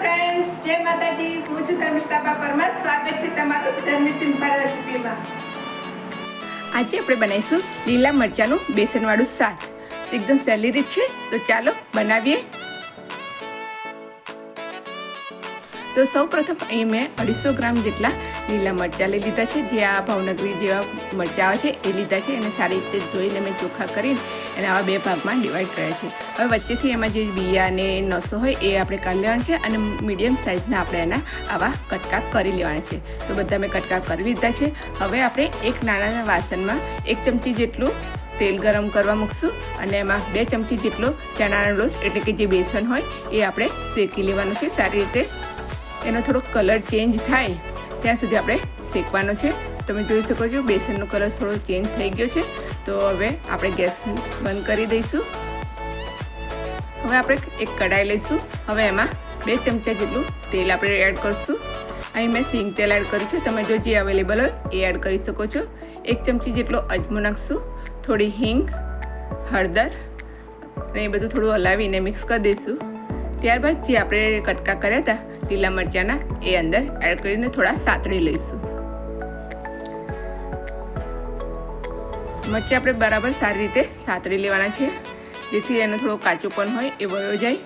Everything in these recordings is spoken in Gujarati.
ફ્રેન્ડ્સ જય માતાજી. હું છું ધર્મિષ્ઠાબા પરમાર. સ્વાગત છે તમારું ધર્મી સિમ્પલ આજે આપણે બનાવીશું લીલા મરચાંનું બેસનવાળું શાક. એકદમ સહેલી રીત છે. તો ચાલો બનાવીએ. તો સૌ પ્રથમ અહીં મેં અઢીસો ગ્રામ જેટલા લીલા મરચાં લઈ લીધા છે. જે આ ભાવનગરી જેવા મરચાં આવે છે એ લીધા છે એને સારી રીતે ધોઈને મેં ચોખ્ખા કરીને એને આવા બે ભાગમાં ડિવાઈડ કર્યા છે. હવે વચ્ચેથી એમાં જે બિયા અને નસો હોય એ આપણે કાઢી લેવાના છે અને મીડિયમ સાઇઝના આપણે એના આવા કટકા કરી લેવાના છે. તો બધા મેં કટકા કરી લીધા છે. હવે આપણે એક નાના વાસણમાં એક ચમચી જેટલું તેલ ગરમ કરવા મૂકશું અને એમાં બે ચમચી જેટલો ચણાનો લોટ એટલે કે જે બેસન હોય એ આપણે શેકી લેવાનું છે. સારી રીતે એનો થોડો કલર ચેન્જ થાય, ત્યાં સુધી આપણે શેકવાનો છે. તમે જોઈ શકો છો, બેસનનો કલર થોડો ચેન્જ થઈ ગયો છે. તો હવે આપણે ગેસ બંધ કરી દઈશું. હવે આપણે એક કઢાઈ લઈશું. હવે એમાં બે ચમચા જેટલું તેલ આપણે એડ કરીશું. અહીં મેં સિંગ તેલ એડ કર્યું છે. તમે જો જે અવેલેબલ હોય એ એડ કરી શકો છો. એક ચમચી જેટલો અજમો નાખશું. થોડી હિંગ, હળદર અને એ બધું થોડું હલાવીને મિક્સ કરી દઈશું. ત્યારબાદ જે આપણે કટકા કર્યા હતા, લીલા મરચાંના, એ અંદર એડ કરીને થોડા સાતળી લઈશું. મરચાં આપણે બરાબર સારી રીતે સાતળી લેવાના છે. જેથી એનો થોડો કાચો પણ હોય, એ વયો જાય.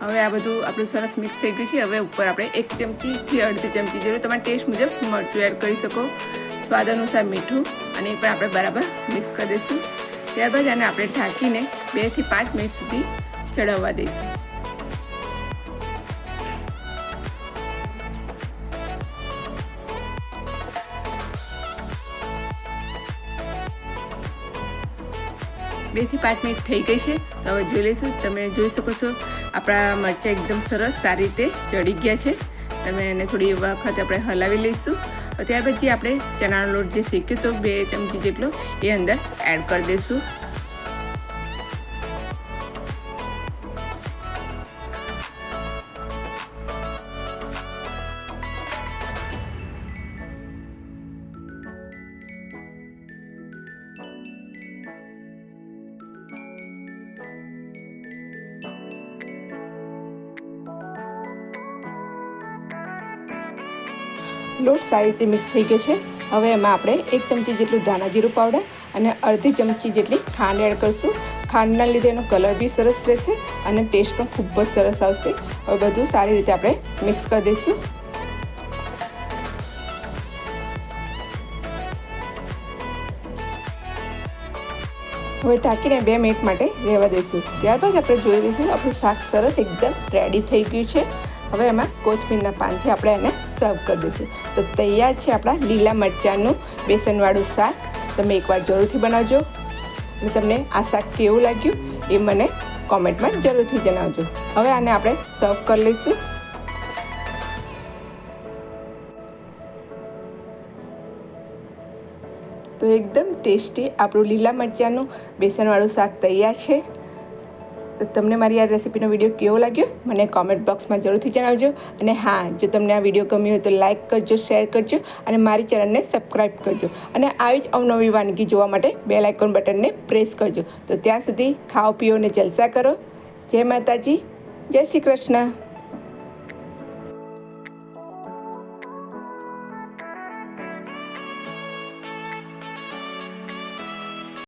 હવે આ બધું આપણું સરસ મિક્સ થઈ ગયું છે. હવે ઉપર આપણે એક ચમચીથી અડધી ચમચી જેવું તમારા ટેસ્ટ મુજબ મરચું એડ કરી શકો. સ્વાદ અનુસાર મીઠું અને એ પણ આપણે બરાબર મિક્સ કરી દઈશું. ત્યારબાદ આને આપણે ઢાંકીને બેથી પાંચ મિનિટ સુધી ચડાવવા દઈશું. બેથી પાંચ મિનિટ થઈ ગઈ છે, તો હવે જોઈ લઈશું, તમે જોઈ શકો છો, આપણા મરચાં એકદમ સરસ સારી રીતે ચડી ગયા છે. તમે એને થોડી વખત આપણે હલાવી લઈશું. ત્યાર પછી આપણે ચણાનો લોટ જે શેક્યો તો બે ચમચી જેટલો એ અંદર એડ કરી દઈશું. લોટ સારી રીતે મિક્સ થઈ ગયો છે. હવે એમાં આપણે એક ચમચી જેટલું ધાણા જીરું પાવડર અને અડધી ચમચી જેટલી ખાંડ એડ કરીશું. ખાંડના લીધે એનો કલર બી સરસ રહેશે અને ટેસ્ટ પણ ખૂબ જ સરસ આવશે. હવે બધું સારી રીતે આપણે મિક્સ કરી દઈશું. હવે ટાંકીને બે મિનિટ માટે રહેવા દઈશું. ત્યારબાદ આપણે જોઈ લઈશું આપણું શાક સરસ એકદમ રેડી થઈ ગયું છે. હવે એમાં કોથમીરના પાનથી આપણે એને સર્વ કરી દઈશું. તો તૈયાર છે આપણા લીલા મરચાંનું બેસનવાળું શાક. તમે એકવાર જરૂરથી બનાવજો. અને તમને આ શાક કેવું લાગ્યું એ મને કોમેન્ટમાં જરૂરથી જણાવજો. હવે આને આપણે સર્વ કરી લઈશું. તો એકદમ ટેસ્ટી આપણું લીલા મરચાંનું બેસનવાળું શાક તૈયાર છે. તો તમને મારી આ રેસીપીનો વીડિયો કેવો લાગ્યો મને કોમેન્ટ બોક્સમાં જરૂરથી જણાવજો. અને હા, જો તમને આ વીડિયો ગમ્યો હોય તો લાઇક કરજો શેર કરજો અને મારી ચેનલને સબસ્ક્રાઈબ કરજો. અને આવી જ અવનવી વાનગી જોવા માટે બે લાઇકોન બટનને પ્રેસ કરજો. તો ત્યાં સુધી ખાઓ, પીઓ અને જલસા કરો. જય માતાજી. જય શ્રી કૃષ્ણ.